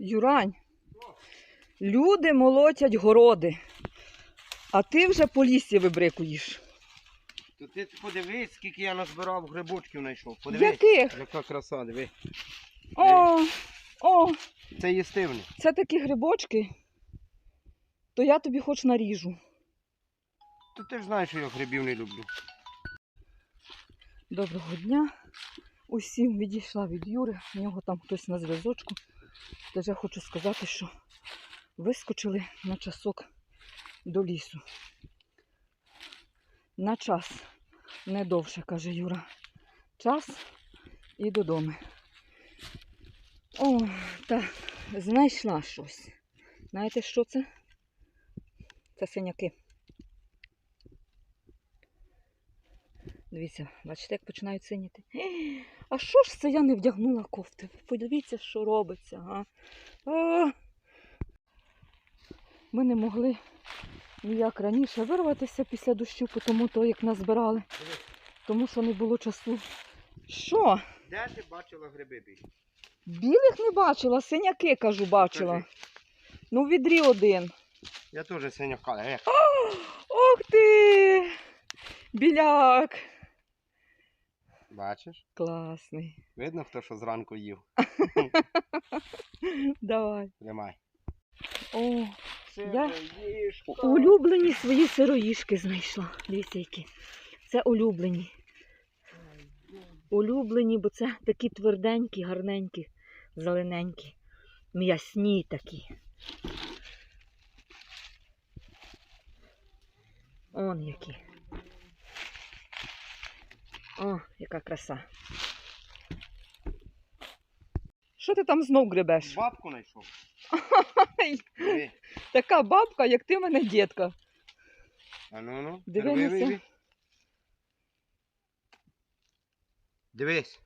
Юрань, люди молотять городи, а ти вже по лісі вибрикуєш. То ти подивись, скільки я назбирав грибочків знайшов. Подивись. Яких? Яка краса, диви. О, о, Це їстивне. це такі грибочки, то я тобі хоч наріжу. То ти ж знаєш, що я грибів не люблю. Доброго дня. Усім відійшла від Юри, в нього там хтось на зв'язочку. Тож я хочу сказати, що вискочили на часок до лісу. На час, не довше, каже Юра. Час і додому. О, так, знайшла щось. Знаєте, що це? Це синяки. Дивіться, бачите, як починають синіти. А що ж це я не вдягнула кофти? Подивіться, що робиться. А? А! Ми не могли ніяк раніше вирватися після дощу, тому то, як назбирали, тому що не було часу. Що? Де ти бачила гриби більше? Білих не бачила, синяки, кажу, бачила. Покажи. Ну, в відрі один. Я теж синяка. Ох ти! Біляк! Бачиш? Класний. Видно, хто що зранку їв. Давай. Тримай. О, Я- улюблені свої сироїшки знайшла. Дивіться, які. Це улюблені. Улюблені, бо це такі тверденькі, гарненькі, зелененькі, м'ясні такі. Он які. О, яка краса. Що ти там знов гребеш? Бабку знайшов. Диви. Така бабка, як ти в мене дітка. А ну ну. Рви. Дивись.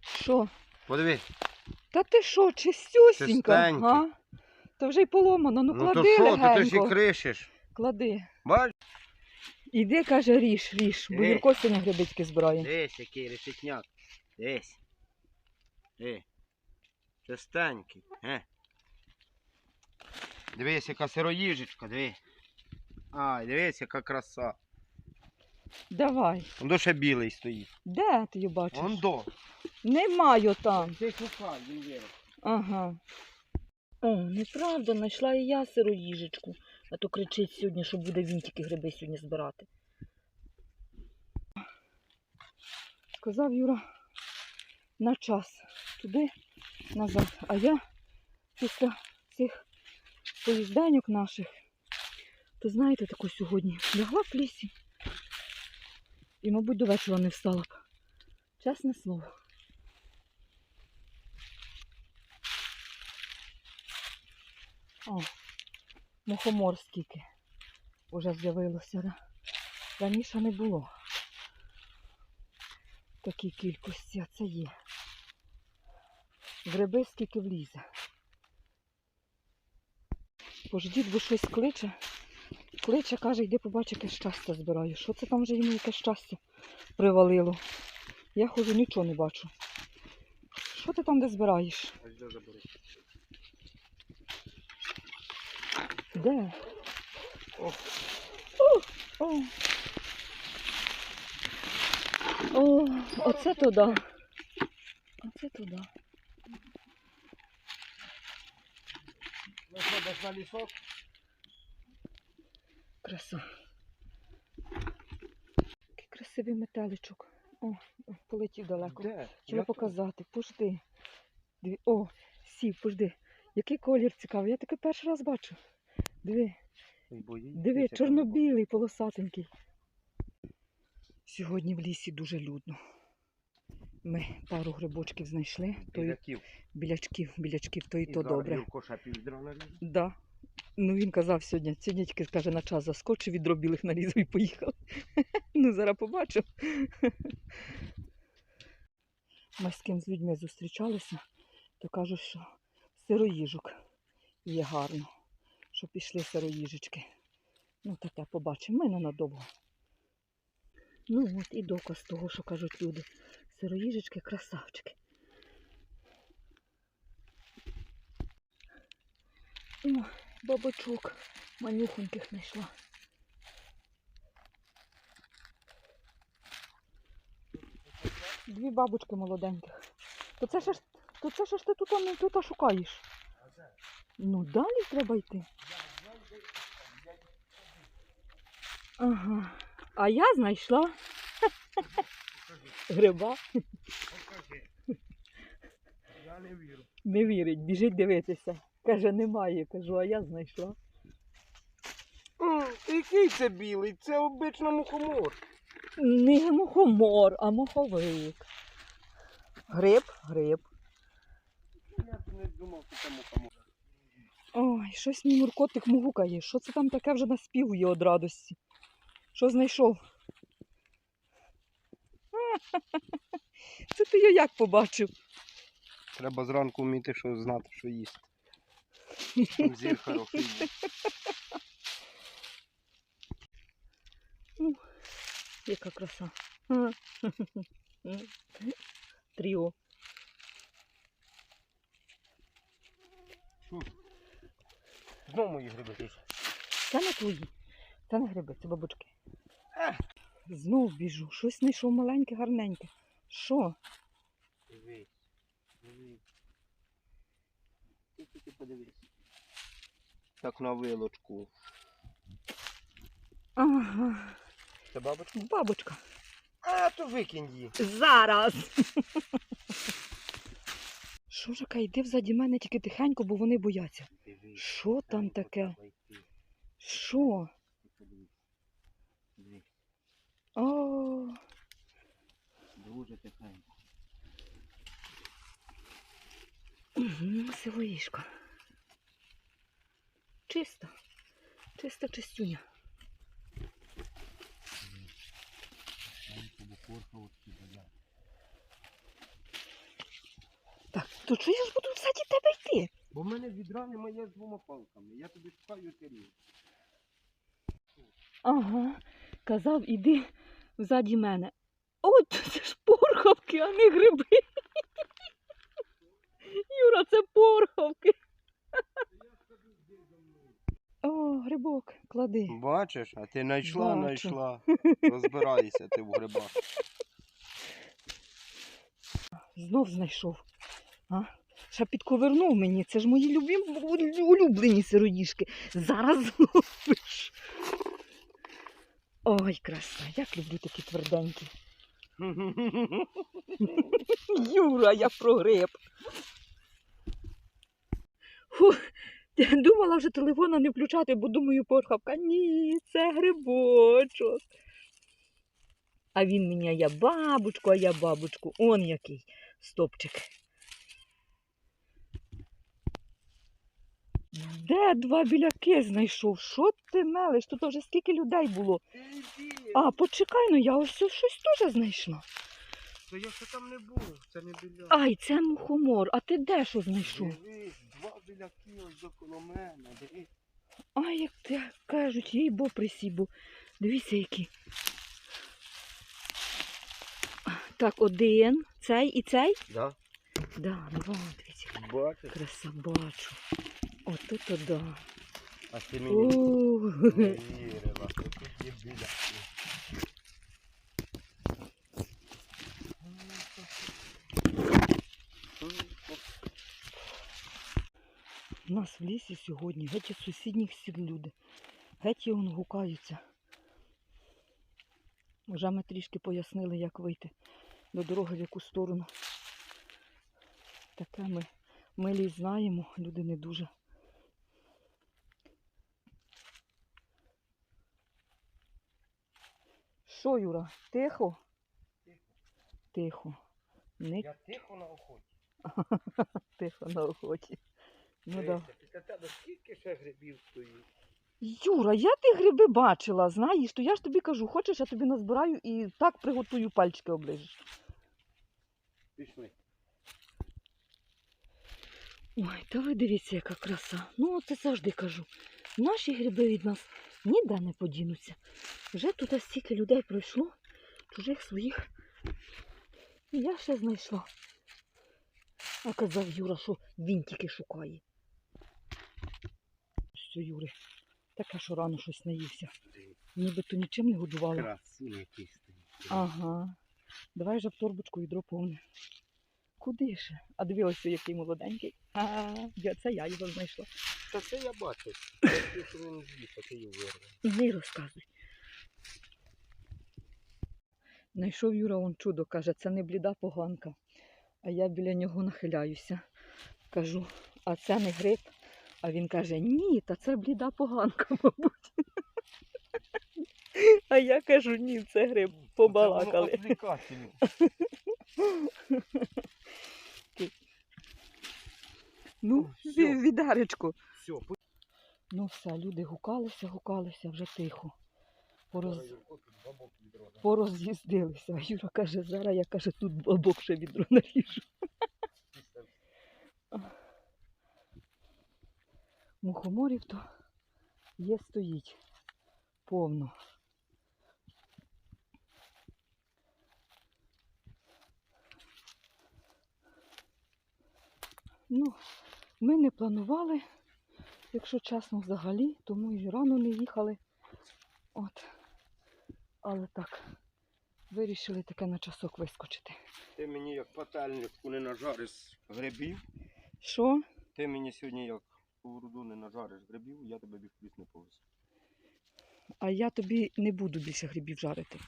Що? Подивись. Та ти що, чистюсінька? Чистенька. А? Та вже й поломано. Ну, Ну клади то що, ти, ти ж і кришиш. Клади. Бач? Іди, каже, ріж, ріж. Бо Е. Юрко сьогодні грибички збирає. Дивись, який решетняк. Дивись. Е. Чистенький. Е. Дивись, яка сироїжечка, диви. Ай, дивись, яка краса. Давай. Он до ще білий стоїть. Де ти її бачиш? Он до. Немає там. Ти шукай, він є. Ага. О, неправда, знайшла і я сироїжечку. А то кричить сьогодні, що буде він тільки гриби сьогодні збирати. Сказав Юра на час туди, назад. А я після цих поїзденьок наших, то знаєте, тако сьогодні лягла в лісі. І, мабуть, до вечора не встала б. Чесне слово. О, мухомор скільки вже з'явилося. Раніше не було такій кількості, а це є. Гриби скільки влізе. Пождіть, бо щось кличе. Кличе, каже, йди побач, яке щастя збираю. Що це там вже йому яке щастя привалило? Я ходжу, нічого не бачу. Що ти там де збираєш? Ось де забери. Де? О. О. О, оце туди. Оце туди. На лісок? Краса. Який красивий метеличок. О, полетів далеко. Де? Хотіла показати. Пожди. О, сів, пожди. Який колір цікавий. Я таке перший раз бачу. Диви, диви, чорно-білий, полосатенький. Сьогодні в лісі дуже людно. Ми пару грибочків знайшли, то й білячків, білячків, то і, І то добре. Ще. Да. Ну він казав сьогодні, сьогодні тільки каже, на час заскочив, відро білих нарізав і поїхав. ну, зараз побачив. Ми з ким з людьми зустрічалися, то кажуть, що сироїжок є гарно, що пішли сироїжечки. Ну, таке побачимо, ми ненадовго. Ну от і доказ того, що кажуть люди. Сироїжечки красавчики. О, бабачок. Манюхоньких знайшла. Дві бабочки молоденьких. То це ж, то це ж ти тут, тут шукаєш. Ну, далі треба йти. Ага. А я знайшла гриба. Я не вірю. Не вірить, біжить дивитися. Каже, немає. Кажу, а я знайшла. Який це білий? Це обично мухомор. Не мухомор, а моховик. Гриб, гриб. Я б не думав, що це мухомор. Ой, щось мій муркотик мугукає. Що це там таке вже наспівує від радості? Що знайшов? Це ти його як побачив? Треба зранку вміти, що знати, що їсти. Зір хороший. є. Яка краса. Тріо. Що? Знову мої гриби тут. Це не твої. Це не гриби, це бабочки. Знов біжу. Щось знайшов маленьке, гарненьке. Що? Дивись. Дивись. Ти тільки подивись. Так на вилочку. Ага. Це бабочка? Бабочка. А, то викинь її. Зараз. Що ж, яка, йди взаді мене тільки тихенько, бо вони бояться. Що там таке? Що? О, Дуже тихенько. угу, силоїшка. Чисто. Чиста чистюня. Так, то чого я ж буду взаді тебе йти? Бо в мене відра немає з двома палками. Я тобі шукаю тарілку. Ага. Казав, іди взаді мене. От це ж порхавки, а не гриби. Юра, це порхавки. О, грибок, клади. Бачиш, а ти знайшла, Бачу. знайшла. Розбирайся ти в грибах. Знов знайшов. А? Ще підковернув мені. Це ж мої любим, улюблені сироїшки. Зараз зловиш. Ой, краса, як люблю такі тверденькі. Юра, я прогреб. Фу, я думала вже телефона не включати, бо думаю, порхавка. Ні, це грибочок. А він мені, а я бабочку, а я бабочку. Он який стопчик. Де два біляки знайшов? Що ти мелиш? Тут вже скільки людей було. А, почекай, ну я ось щось теж знайшла. То я ще там не був, це не біля. Ай, це мухомор. А ти де що знайшов? Дивись, два біляки ось до коло мене. Дивись. Ай, як ти кажуть, їй бо присібу. Дивіться, які. Так, один, цей і цей? Да? Да, два, дивіться. Бачиш? Краса бачу. Ото то да. А ти мені не вірила, що тут є біляки. У нас в лісі сьогодні геть із сусідніх сіл люди. Геть і он гукаються. Вже ми трішки пояснили, як вийти до дороги в яку сторону. Таке ми милі знаємо, люди не дуже. Що, Юра, тихо? Тихо. Не Я тихо на охоті. тихо на охоті. Ну да. Після тебе скільки ще грибів стоїть? Юра, я ти гриби бачила, знаєш, то я ж тобі кажу, хочеш, я тобі назбираю і так приготую пальчики оближеш. Пішли. Ой, та ви дивіться, яка краса. Ну, це завжди кажу. Наші гриби від нас ніде не подінуться. Вже тут стільки людей пройшло, чужих своїх. І я ще знайшла. А казав Юра, що він тільки шукає. у Юри. Таке, що рано щось наївся. Ніби то нічим не якийсь. Ага. Давай вже в торбочку відро повне. Куди ще? А дивилася, який молоденький. А, це я його знайшла. Та це я. Те, що він з'їв, а ти його вирвав. Не розказуй. Знайшов Юра он чудо, каже, це не бліда поганка. А я біля нього нахиляюся. Кажу, а це не гриб. А він каже, ні, та це бліда поганка, мабуть. А я кажу, ні, це гриб. Побалакали. Ну, Ну, всьо. Все, Ну все, люди гукалися, гукалися, вже тихо. Пороз... Пороз'їздилися. Юра каже, зараз я каже, тут бабок ще відро наріжу. Мухоморів то є стоїть повно. Ну, ми не планували, якщо чесно, взагалі, тому і рано не їхали. От. Але так, вирішили таке на часок вискочити. Ти мені як пательнику не нажариш грибів. Що? Ти мені сьогодні як сковороду не нажариш грибів, я тебе біг не повезу. А я тобі не буду більше грибів жарити.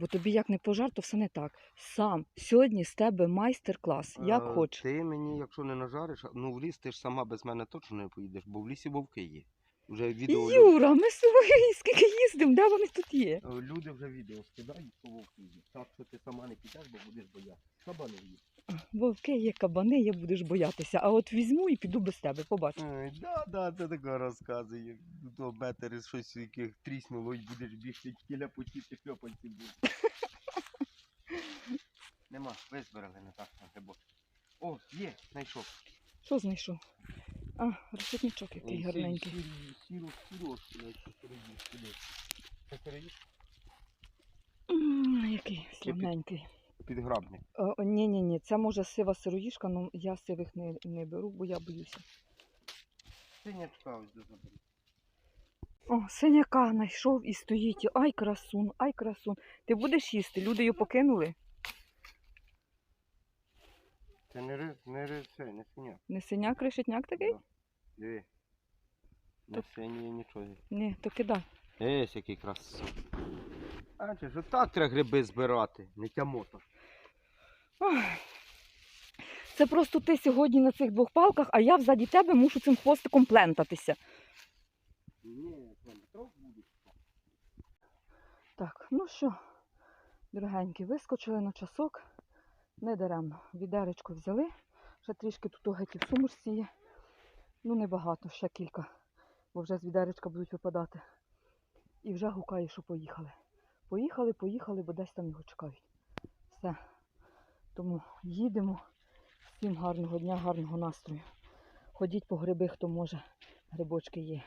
Бо тобі як не пожар, то все не так. Сам сьогодні з тебе майстер-клас, як Е, хочеш. Ти мені, якщо не нажариш, ну в ліс ти ж сама без мене точно не поїдеш, бо в лісі вовки є. Вже відео Юра, ми з скільки їздимо, де вони тут є? Е, люди вже відео скидають, що вовки є. Так що ти сама не підеш, бо будеш боятися. Кабани є. Вовки є кабани, я будеш боятися. А от візьму і піду без тебе, побач. Ой, да, да, це таке розказує. То бетери щось яких тріснуло і будеш бігти тіля потіти шльопанці будуть. Нема, визбирали не так на грибок. О, є, знайшов. Що знайшов? А, розсвітничок який гарненький. Який славненький. Підграбник. Ні, ні, ні, це може сива сироїшка, але я сивих не, не беру, бо я боюся. Синячка ось до. О, синяка знайшов і стоїть. Ай, красун, ай, красун. Ти будеш їсти? Люди його покинули. Це не ри, не ри, це, не синяк. Не синяк, решетняк такий? Да. Диви. Не синій нічого. Ні, то кидай. Есь, який красун. А чи ж так треба гриби збирати, не тямота. Це просто ти сьогодні на цих двох палках, а я взаді тебе мушу цим хвостиком плентатися. Ні, буде. Так, ну що, дорогенькі, вискочили на часок. Не даремно. Відеречко взяли. Ще трішки тут геть в сумочці є. Ну, небагато, ще кілька. Бо вже з відеречка будуть випадати. І вже гукає, що поїхали. Поїхали, поїхали, бо десь там його чекають. Все. Тому їдемо. Всім гарного дня, гарного настрою. Ходіть по гриби, хто може. Грибочки є.